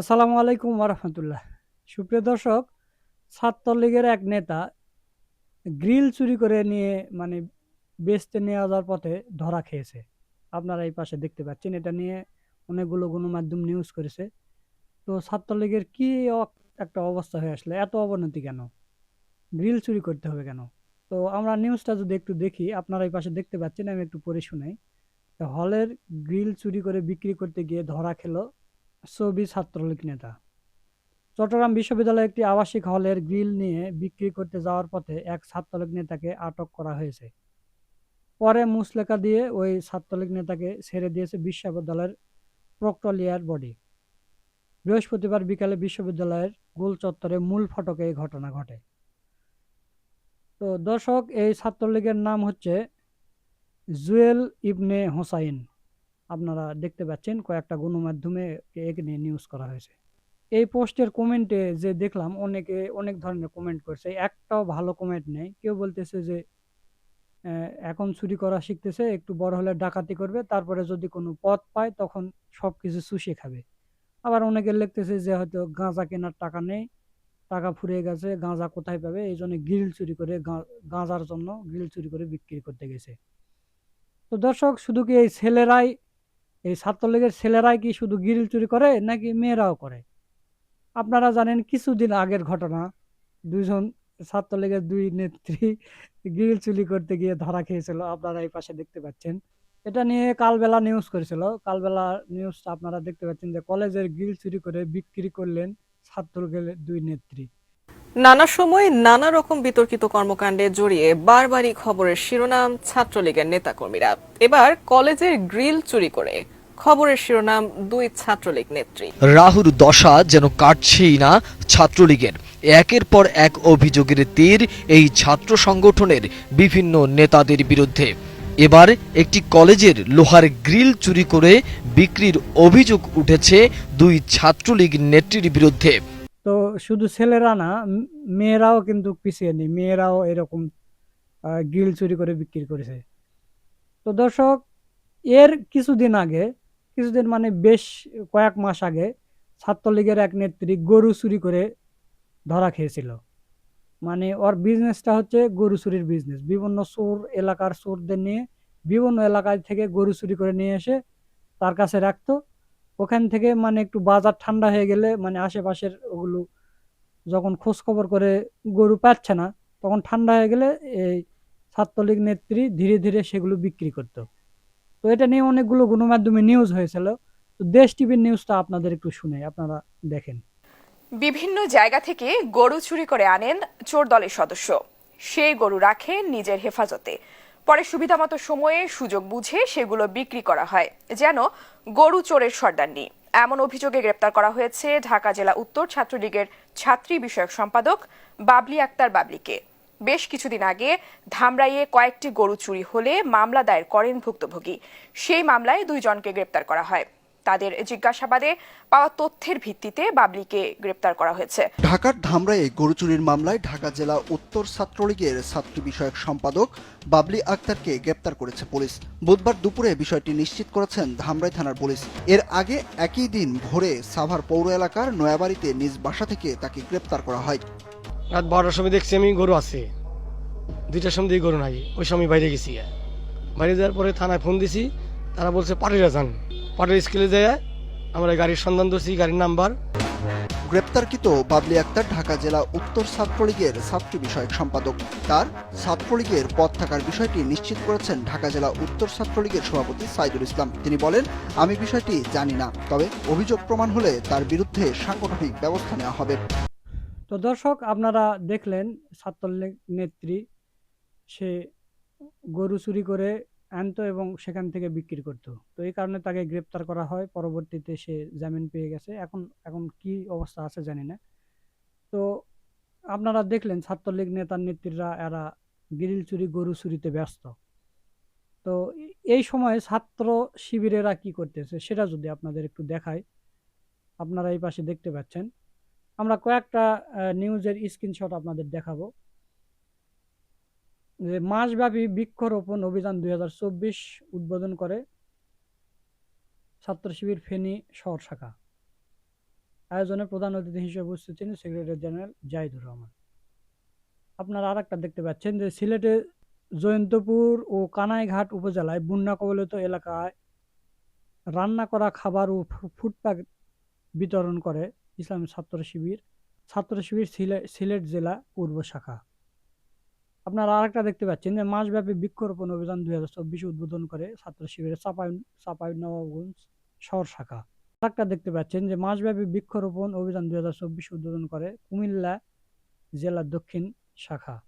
আসসালামু আলাইকুম ওরহমতুল্লাহ সুপ্রিয় দর্শক, ছাত্রলীগের এক নেতা গ্রিল চুরি করে নিয়ে মানে বেচতে নিয়ে যাওয়ার পথে ধরা খেয়েছে। আপনারা এই পাশে দেখতে পাচ্ছেন, এটা নিয়ে অনেকগুলো গণমাধ্যম নিউজ করেছে। তো ছাত্রলীগের কি একটা অবস্থা হয়ে আসলে, এত অবনতি কেন? গ্রিল চুরি করতে হবে কেন? তো আমরা নিউজটা যদি একটু দেখি, আপনারা এই পাশে দেখতে পাচ্ছেন, আমি একটু পড়ে শুনাই। হলের গ্রিল চুরি করে বিক্রি করতে গিয়ে ধরা খেলো ছবি ছাত্রলীগ নেতা। চট্টগ্রাম বিশ্ববিদ্যালয়ের একটি আবাসিক হলের গ্রিল নিয়ে বিক্রি করতে যাওয়ার পথে এক ছাত্রলীগ নেতাকে আটক করা হয়েছে। পরে মুসলেকা দিয়ে ওই ছাত্রলীগ নেতাকে ছেড়ে দিয়েছে বিশ্ববিদ্যালয়ের প্রক্টলিয়ার বডি। বৃহস্পতিবার বিকালে বিশ্ববিদ্যালয়ের গোল চত্বরে মূল ফটকে এই ঘটনা ঘটে। তো দর্শক, এই ছাত্রলীগের নাম হচ্ছে জুয়েল ইবনে হোসাইন। আপনারা দেখতে পাচ্ছেন, কয়েকটা গণমাধ্যমে একে নিয়ে নিউজ করা হয়েছে। এই পোস্টের কমেন্টে যে দেখলাম, অনেকে অনেক ধরনের কমেন্ট করছে। একটাও ভালো কমেন্ট নেই। কেউ বলতেছে যে এখন চুরি করা শিখতেছে, একটু বড় হলে ডাকাতি করবে, তারপরে যদি কোনো পথ পায়, তখন সব কিছু চুষে খাবে। আবার অনেকে লিখতেছে যে, হয়তো গাঁজা কেনার টাকা নেই, টাকা ফুরিয়ে গেছে, গাঁজা কোথায় পাবে? এই জন্য গ্রিল চুরি করে গাঁজার জন্য গ্রিল চুরি করে বিক্রি করতে গেছে। তো দর্শক, শুধু কি এই ছেলেরাই এই ছাত্রলীগের ছেলেরাই কি শুধু গ্রিল চুরি করে নাকি মেয়েরাও করে? আপনারা জানেন কিছুদিন আগের ঘটনা। দুইজন ছাত্রলীগের দুই নেত্রী গ্রিল চুরি করতে গিয়ে ধরা খেয়েছিল, আপনারা এই পাশে দেখতে পাচ্ছেন। এটা নিয়ে কালবেলা নিউজ করেছিল। কালবেলা নিউজটা আপনারা দেখতে পাচ্ছেন যে কলেজের গ্রিল চুরি করে বিক্রি করলেন ছাত্রলীগের দুই নেত্রী। নানা সময় নানা রকম বিতর্কিত কর্মকাণ্ডে জড়িয়ে বারবারই খবরের শিরোনাম ছাত্রলীগের নেতাকর্মীরা। এবার কলেজের গ্রিল চুরি করে খবরের শিরোনাম দুই ছাত্রলীগ নেত্রী। রাহুর দশা যেন কাটছেই না ছাত্রলীগের। একের পর এক অভিযোগের তীর এই ছাত্র সংগঠনের বিভিন্ন নেতাদের বিরুদ্ধে। এবার একটি কলেজের লোহার গ্রিল চুরি করে বিক্রির অভিযোগ উঠেছে দুই ছাত্রলীগ নেত্রীর বিরুদ্ধে। তো শুধু ছেলেরা না মেয়েরাও কিন্তু পিছিয়ে নেই। মেয়েরাও এরকম গ্রিল চুরি করে বিক্রি করেছে। তো দর্শক এর কিছুদিন আগে কিছুদিন মানে বেশ কয়েক মাস আগে ছাত্রলীগের এক নেত্রী গরু চুরি করে ধরা খেয়েছিল। মানে ওর বিজনেসটা হচ্ছে গরু চুরির বিজনেস বিভিন্ন চোর, এলাকার চোরদের নিয়ে বিভিন্ন এলাকায় থেকে গরু চুরি করে নিয়ে এসে তার কাছে রাখতো। ওখান থেকে মানে একটু বাজার ঠান্ডা হয়ে গেলে মানে আশেপাশের ওগুলো যখন খোঁজখবর করে গরু পাচ্ছে না, তখন ঠান্ডা হয়ে গেলে এই ছাত্রলীগ নেত্রী ধীরে ধীরে সেগুলো বিক্রি করতো। তো এটা নিয়ে অনেকগুলো গণমাধ্যমে নিউজ হয়েছিল। তো দেশ টিভির নিউজটা আপনাদের একটু শুনে আপনারা দেখেন। বিভিন্ন জায়গা থেকে গরু চুরি করে আনেন চোর দলের সদস্য। সেই গরু রাখেন নিজের হেফাজতে। পরে সুবিধামতো সময়ে সুযোগ বুঝে সেগুলো বিক্রি করা হয়, যেন গরু চোরের সর্দারনি এমন অভিযোগে গ্রেপ্তার করা হয়েছে ঢাকা জেলা উত্তর ছাত্রলীগের ছাত্রী বিষয়ক সম্পাদক বাবলি আক্তার বাবলিকে। বেশ কিছুদিন আগে ধামরাইয়ে কয়েকটি গরু চুরি হলে মামলা দায়ের করেন ভুক্তভোগী। সেই মামলায় দুইজনকে গ্রেপ্তার করা হয়। তাদের জিজ্ঞাসাবাদে পাওয়া তথ্যের ভিত্তিতে বাবলিকে গ্রেপ্তার করা হয়েছে। ঢাকার ধামরাইয়ে গরু চুরির মামলায় ঢাকা জেলা উত্তর ছাত্রলীগের ছাত্রী বিষয়ক সম্পাদক বাবলি আক্তারকে গ্রেপ্তার করেছে পুলিশ। বুধবার দুপুরে বিষয়টি নিশ্চিত করেছেন ধামরাই থানার পুলিশ। এর আগে একই দিন ভোরে সাভার পৌর এলাকার নয়াবাড়িতে নিজ বাসা থেকে তাকে গ্রেপ্তার করা হয়। রাত বারোটার সময় দেখছি আমি গরু আছে। দুইটার সময় দিয়ে গরু নাই, ওই সময় বাইরে গেছি। বাইরে যাওয়ার পরে থানায় ফোন দিছি, তারা বলছে, পাটিরা যান। পাটির স্কুলে যায়, আমরা গাড়ির সন্ধান ধরছি, গাড়ির নাম্বার। গ্রেপ্তারকৃত বাবলি আক্তার, ঢাকা জেলা উত্তর ছাত্রলীগের ছাত্র বিষয়ক সম্পাদক। তার ছাত্রলীগের পদ থাকার বিষয়টি নিশ্চিত করেছেন ঢাকা জেলা উত্তর ছাত্রলীগের সভাপতি সাইদুল ইসলাম। তিনি বলেন, আমি বিষয়টি জানি না, তবে অভিযোগ প্রমাণ হলে তার বিরুদ্ধে সাংগঠনিক ব্যবস্থা নেওয়া হবে। তো দর্শক, আপনারা দেখলেন ছাত্রলীগ নেত্রী, সে গরু চুরি করে আনতো এবং সেখান থেকে বিক্রি করতো। তো এই কারণে তাকে গ্রেপ্তার করা হয়। পরবর্তীতে সে জামিন পেয়ে গেছে। এখন এখন কি অবস্থা আছে জানি না। তো আপনারা দেখলেন ছাত্রলীগ নেতার নেত্রীরা, এরা গ্রিল চুরি, গরু চুরিতে ব্যস্ত। তো এই সময়ে ছাত্র শিবিরেরা কি করতেছে সেটা যদি আপনাদের একটু দেখায় আপনারা এই পাশে দেখতে পাচ্ছেন। আমরা কয়েকটা নিউজের স্ক্রিনশট আপনাদের দেখাবো। যে মাসব্যাপী বৃক্ষরোপণ অভিযান দুই হাজার চব্বিশ উদ্বোধন করে ছাত্র শিবির ফেনী শহর শাখা। আয়োজনে প্রধান অতিথি হিসেবে উপস্থিত ছিলেন সেক্রেটারি জেনারেল জাহিদুর রহমান। আপনারা আর একটা দেখতে পাচ্ছেন যে সিলেটে জয়ন্তপুর ও কানাইঘাট উপজেলায় বন্যা কবলিত এলাকায় রান্না করা খাবার ও ফু- ফুডপ্যাক বিতরণ করে ইসলামী ছাত্র শিবির। ছাত্র শিবির সিলে- সিলেট জেলা পূর্ব শাখা। আপনারা আরেকটা দেখতে পাচ্ছেন যে মাসব্যাপী বৃক্ষরোপণ অভিযান দুই হাজার চব্বিশে উদ্বোধন করে ছাত্র শিবিরের চাপাই চাপাই নবাবগঞ্জ শহর শাখা। আরেকটা দেখতে পাচ্ছেন যে মাসব্যাপী বৃক্ষরোপণ অভিযান দুই হাজার চব্বিশে উদ্বোধন করে কুমিল্লা জেলা দক্ষিণ শাখা।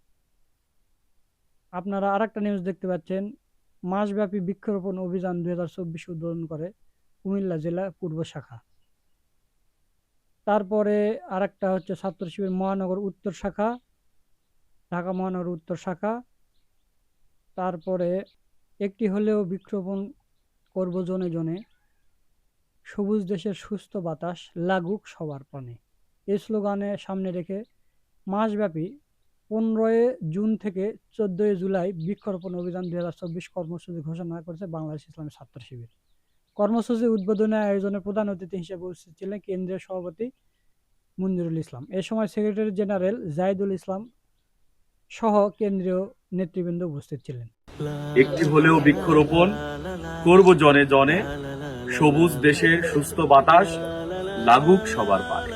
আপনারা আরেকটা নিউজ দেখতে পাচ্ছেন, মাসব্যাপী বৃক্ষরোপণ অভিযান দুই হাজার চব্বিশে উদ্বোধন করে কুমিল্লা জেলা পূর্ব শাখা। তারপরে আরেকটা হচ্ছে ছাত্র শিবির মহানগর উত্তর শাখা, ঢাকা মহানগর উত্তর শাখা। তারপরে একটি হলেও বৃক্ষরোপণ করব জনে জনে। সবুজ দেশের সুস্থ বাতাস লাগুক সবার প্রাণে। এই স্লোগানে সামনে রেখে মাসব্যাপী পনেরোই জুন থেকে চোদ্দোই জুলাই বৃক্ষরোপণ অভিযান দু হাজার চব্বিশ কর্মসূচি ঘোষণা করেছে বাংলাদেশ ইসলামী ছাত্র শিবির। কর্মসূচি উদ্বোধনী আয়োজনে প্রধান অতিথি হিসেবে উপস্থিত ছিলেন কেন্দ্রীয় সভাপতি মঞ্জুরুল ইসলাম। এ সময় সেক্রেটারি জেনারেল জাহিদুল ইসলাম সহ কেন্দ্রীয় নেতৃবৃন্দ উপস্থিত ছিলেন। একটি হলেও বৃক্ষরোপণ করব জনে জনে সবুজ দেশে সুস্থ বাতাস লাগুক সবার পারে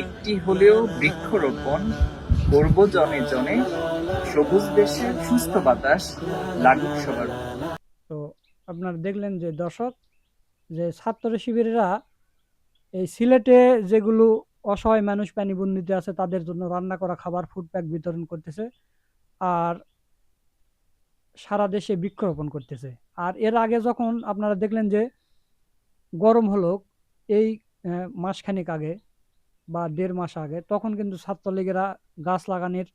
একটি হলেও বৃক্ষরোপণ করব জনে জনে সবুজ দেশের সুস্থ বাতাস লাগুক সবার তো আপনারা দেখলেন যে দর্শক যে ছাত্র শিবিরেরা এই সিলেটে যেগুলো অসহায় মানুষ পানিবন্দিতে আছে, তাদের জন্য রান্না করা খাবার ফুড প্যাক বিতরণ করতেছে আর সারা দেশে বৃক্ষরোপণ করতেছে। আর এর আগে যখন আপনারা দেখলেন যে গরম হলো এই মাসখানেক আগে বা দেড় মাস আগে, তখন কিন্তু ছাত্রলীগেরা গাছ লাগানোর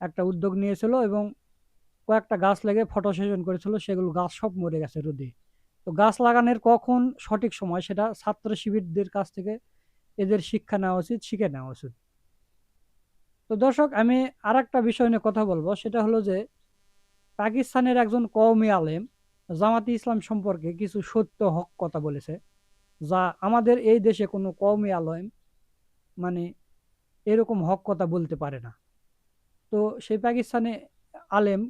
একটা উদ্যোগ নিয়েছিল এবং কয়েকটা গাছ লেগে ফটো সেশন করেছিল, সেগুলো গাছ সব মরে গেছে রোদে। তো গাছ লাগানোর কখন সঠিক সময় সেটা ছাত্র শিবিরদের কাছ থেকে এদের শিক্ষা নেওয়া উচিত, শিখে নেওয়া উচিত। তো দর্শক, আমি আর একটা বিষয় নিয়ে কথা বলব। সেটা হলো যে, পাকিস্তানের একজন কওমি আলেম জামাতি ইসলাম সম্পর্কে কিছু সত্য হক কথা বলেছে, যা আমাদের এই দেশে কোনো কওমি আলেম মানে এরকম হক কথা বলতে পারে না। তো সেই পাকিস্তানে আলেম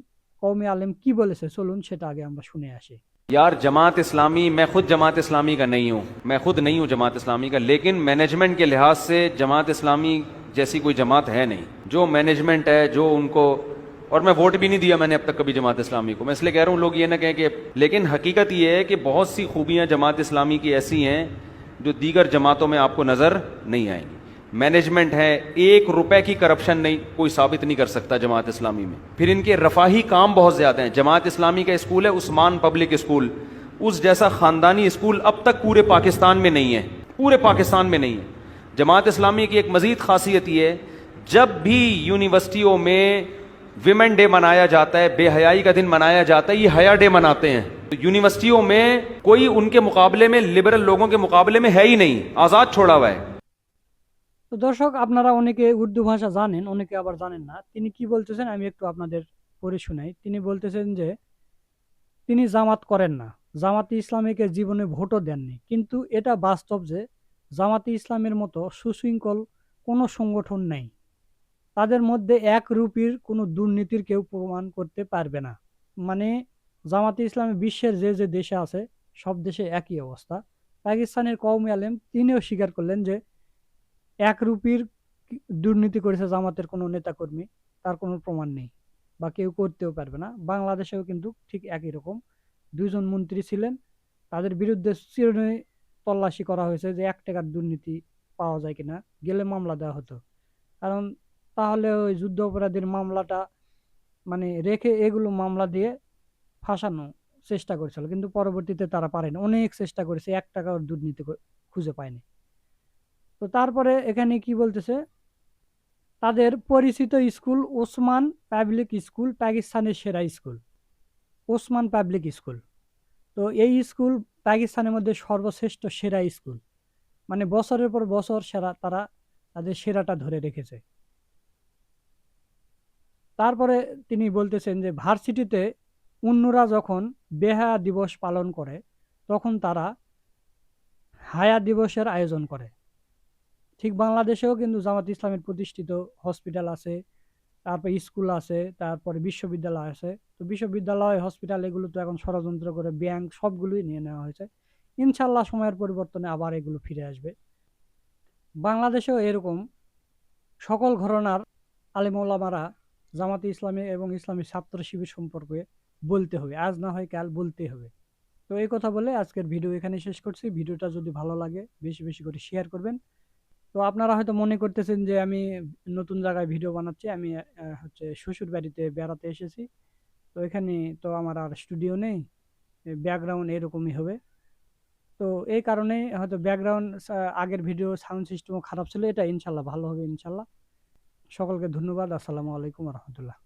কৌমি আলেম কি বলেছে? চলুন সেটা আগে আমরা শুনে আসি। یار جماعت اسلامی، میں خود جماعت اسلامی کا نہیں ہوں، میں خود نہیں ہوں جماعت اسلامی کا، لیکن مینجمنٹ کے لحاظ سے جماعت اسلامی جیسی کوئی جماعت ہے نہیں۔ جو مینجمنٹ ہے، جو ان کو، اور میں ووٹ بھی نہیں دیا میں نے اب تک کبھی جماعت اسلامی کو۔ میں اس لیے کہہ رہا ہوں، لوگ یہ نہ کہیں کہ، لیکن حقیقت یہ ہے کہ بہت سی خوبیاں جماعت اسلامی کی ایسی ہیں جو دیگر جماعتوں میں آپ کو نظر نہیں آئیں گی۔ مینجمنٹ ہے، ایک روپے کی کرپشن نہیں، کوئی ثابت نہیں کر سکتا جماعت اسلامی میں۔ پھر ان کے رفاہی کام بہت زیادہ ہیں۔ جماعت اسلامی کا اسکول ہے، عثمان پبلک اسکول۔ اس جیسا خاندانی اسکول اب تک پورے پاکستان میں نہیں ہے۔ پورے پاکستان میں نہیں ہے۔ جماعت اسلامی کی ایک مزید خاصیت یہ ہے، جب بھی یونیورسٹیوں میں ویمن ڈے منایا جاتا ہے، بے حیائی کا دن منایا جاتا ہے، یہ حیا ڈے مناتے ہیں۔ تو یونیورسٹیوں میں کوئی ان کے مقابلے میں لبرل لوگوں کے مقابلے میں ہے ہی نہیں۔ آزاد چھوڑا ہوا ہے۔ তো দর্শক, আপনারা অনেকে উর্দু ভাষা জানেন, অনেকে আবার জানেন না। তিনি কি বলতেছেন আমি একটু আপনাদের পড়ে শোনাই। তিনি বলতেছেন যে, তিনি জামাত করেন না। জামাতি ইসলামীকে জীবনে ভোটও দেননি। কিন্তু এটা বাস্তব যে, জামাতি ইসলামের মতো সুশৃঙ্খল কোনো সংগঠন নেই। তাদের মধ্যে এক রুপির কোনো দুর্নীতির কেউ প্রমাণ করতে পারবে না। মানে জামাতি ইসলামী বিশ্বের যে যে দেশে আছে, সব দেশে একই অবস্থা। পাকিস্তানের কওমি আলেম তিনিও স্বীকার করলেন যে এক রুপির দুর্নীতি করেছে জামাতের কোনো নেতাকর্মী, তার কোনো প্রমাণ নেই বা কেউ করতেও পারবে না। বাংলাদেশেও কিন্তু ঠিক একই রকম। দুজন মন্ত্রী ছিলেন, তাদের বিরুদ্ধে চিরনই তল্লাশি করা হয়েছে যে এক টাকার দুর্নীতি পাওয়া যায় কিনা, গেলে মামলা দেওয়া হতো। কারণ তাহলে ওই যুদ্ধ অপরাধীর মামলাটা মানে রেখে এগুলো মামলা দিয়ে ফাঁসানো চেষ্টা করেছিল, কিন্তু পরবর্তীতে তারা পারেনি। অনেক চেষ্টা করেছে, এক টাকার দুর্নীতি খুঁজে পায়নি। তো তারপরে এখানে কি বলতেছে? তাদের পরিচিত স্কুল ওসমান পাবলিক স্কুল, পাকিস্তানের সেরা স্কুল। Osman public school. তো এই স্কুল পাকিস্তানের মধ্যে সর্বশ্রেষ্ঠ সেরা স্কুল। মানে বছরের পর বছর সেরা তারা তাদের সেরাটা ধরে রেখেছে। তারপরে তিনি বলতেছেন যে ভার্সিটিতে অন্যরা যখন বেহায়া দিবস পালন করে, তখন তারা হায়া দিবসের আয়োজন করে। ঠিক বাংলাদেশেও কিন্তু জামাত ইসলামের প্রতিষ্ঠিত হসপিটাল আছে, তারপর স্কুল আছে, তারপরে বিশ্ববিদ্যালয় আছে। তো বিশ্ববিদ্যালয় হসপিটাল এগুলো তো এখন ষড়যন্ত্র করে ব্যাংক সবগুলোই নিয়ে নেওয়া হয়েছে। ইনশাল্লাহ সময়ের পরিবর্তনে আবার এগুলো ফিরে আসবে। বাংলাদেশেও এরকম সকল ঘরনার আলিমৌলামারা জামাতে ইসলামী এবং ইসলামী ছাত্র শিবির সম্পর্কে বলতে হবে। আজ না হয় কাল বলতে হবে। তো এই কথা বলে আজকের ভিডিও এখানে শেষ করছি। ভিডিওটা যদি ভালো লাগে, বেশি বেশি করে শেয়ার করবেন। তো আপনারা হয়তো মনে করতেছেন যে আমি নতুন জায়গায় ভিডিও বানাচ্ছি, আমি হচ্ছে শ্বশুর বাড়িতে বেড়াতে এসেছি। তো এখানে তো আমার আর স্টুডিও নেই ব্যাকগ্রাউন্ড এরকমই হবে। তো এই কারণে হয়তো ব্যাকগ্রাউন্ড আগের ভিডিও সাউন্ড সিস্টেমও খারাপ ছিল, এটা ইনশাল্লাহ ভালো হবে ইনশাল্লাহ। সকলকে ধন্যবাদ, আসসালামু আলাইকুম রহমতুল্লাহ।